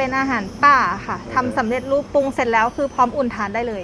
เป็นอาหารป่าค่ะทำสำเร็จรูปปรุงเสร็จแล้วคือพร้อมอุ่นทานได้เลย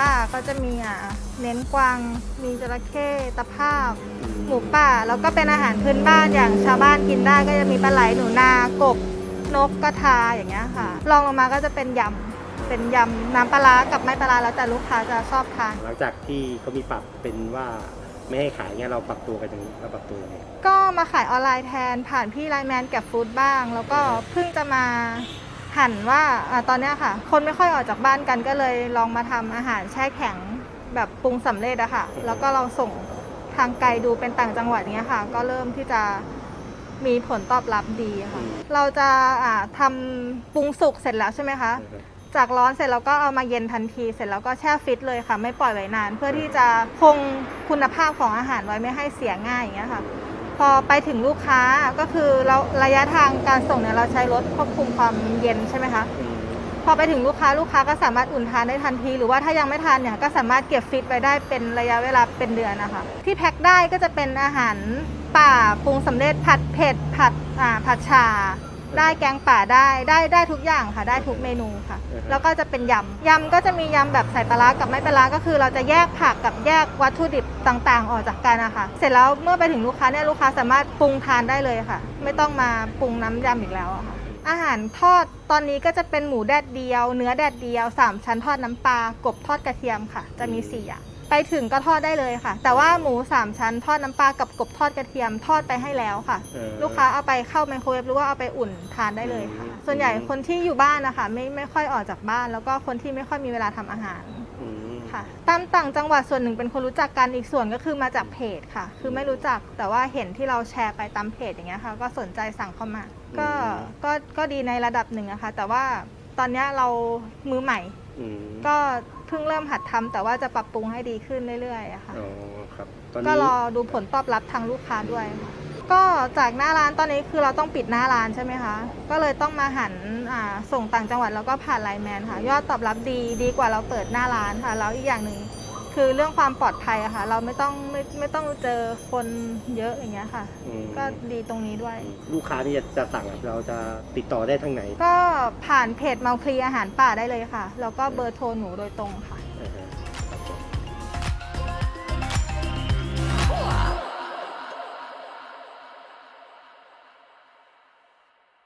ป่าก็จะมีอะเน้นกวางมีจระเข้ตะภาพ หมูป่าแล้วก็เป็นอาหารพื้นบ้านอย่างชาวบ้านกินได้ก็จะมีปลาไหลหนูนากบนกกระทาอย่างเงี้ยค่ะรองลงมาก็จะเป็นยำเป็นยำน้ำปลาร้ากับไม่ปลาร้าแล้วแต่ลูกค้าจะชอบทาน หลังจากที่เขามีปรับเป็นว่าไม่ให้ขายเงี้ยเราปรับตัวกันยังไงเราปรับตัวยังไงก็มาขายออนไลน์แทนผ่านพี่ไลน์แมนกับฟู้ดบ้าง แล้วก็เพิ่งจะมา หันว่าอาตอนเนี้ยค่ะ คนไม่ค่อยออกจากบ้านกันก็เลยลองมาทำอาหารแช่แข็งแบบปรุงสำเร็จอะค่ะ แล้วก็ลองส่งทางไกลดูเป็นต่างจังหวัดเนี้ยค่ะ ก็เริ่มที่จะมีผลตอบรับดีค่ะ เราจะอ่าทำปรุงสุกเสร็จแล้วใช่ไหมคะ จากร้อนเสร็จแล้วก็เอามาเย็นทันที เสร็จแล้วก็แช่ฟิตเลยค่ะ ไม่ปล่อยไว้นาน เพื่อที่จะคงคุณภาพของอาหารไว้ไม่ให้เสียง่ายอย่างเงี้ยค่ะ พอไปถึงลูกค้าก็คือเราระยะทางการส่งเนี่ยเราใช้รถควบคุมความเย็นใช่ไหมคะ พอไปถึงลูกค้าลูกค้าก็สามารถอุ่นทานได้ทันที หรือว่าถ้ายังไม่ทานเนี่ยก็สามารถเก็บฟิตไว้ได้เป็นระยะเวลาเป็นเดือนนะคะ ที่แพ็คได้ก็จะเป็นอาหารป่าปรุงสำเร็จผัดเผ็ดผัดอ่าผัดชา ได้แกงป่าได้ได้ได้ทุกอย่างค่ะ ได้ทุกเมนูค่ะแล้วก็จะเป็นยำยำก็จะมียำแบบใส่ปลาร้ากับไม่ปลาร้าก็คือ เราจะแยกผักกับแยกวัตถุดิบต่างๆ ออกจากกันนะคะเสร็จแล้วเมื่อไปถึงลูกค้าเนี่ยลูกค้าสามารถปรุงทานได้เลยค่ะ ไม่ต้องมาปรุงน้ำยำอีกแล้วอะค่ะ อาหารทอดตอนนี้ก็จะเป็นหมูแดดเดียว เนื้อแดดเดียว3ชั้นทอดน้ำปลากบทอดกระเทียมค่ะ จะมี4อย่าง ไปถึงก็ทอดได้เลยค่ะ แต่ว่าหมู3ชั้นทอดน้ำปลากับกบทอดกระเทียมทอดไปให้แล้วค่ะ เออ ลูกค้าเอาไปเข้าไมโครเวฟหรือว่าเอาไปอุ่นทานได้เลยค่ะ อืม ส่วนใหญ่คนที่อยู่บ้านนะคะไม่ไม่ค่อยออกจากบ้าน แล้วก็คนที่ไม่ค่อยมีเวลาทำอาหารอืมค่ะตามต่างจังหวัดส่วนหนึ่งเป็นคนรู้จักกันอีกส่วนก็คือมาจากเพจค่ะ คือไม่รู้จักแต่ว่าเห็นที่เราแชร์ไปตามเพจอย่างเงี้ยค่ะ ก็สนใจสั่งเข้ามา ก็ก็ก็ดีในระดับหนึ่งอะค่ะแต่ว่าตอนเนี้ยเรามือใหม่ อืมก็เพิ่งเริ่มหัดทำแต่ว่าจะปรับปรุงให้ดีขึ้นเรื่อยๆอะค่ะ อ๋อครับ ตอนก็นี้รอดูผลตอบรับทางลูกค้าด้วยค่ะก็จากหน้าร้านตอนนี้คือเราต้องปิดหน้าร้านใช่ไหมคะ ก็เลยต้องมาหันอ่าส่งต่างจังหวัดแล้วก็ผ่านไลน์แมนค่ะ ยอดตอบรับดีดีกว่าเราเปิดหน้าร้านค่ะ แล้วอีกอย่างหนึ่ง คือเรื่องความปลอดภัยอะค่ะ เราไม่ต้องไม่ไม่ต้องเจอคนเยอะอย่างเงี้ยค่ะ อืมก็ดีตรงนี้ด้วย ลูกค้าที่จะจะสั่งอะเราจะติดต่อได้ทางไหน ก็ผ่านเพจเมาคลีอาหารป่าได้เลยค่ะ แล้วก็เบอร์โทรหนูโดยตรงค่ะ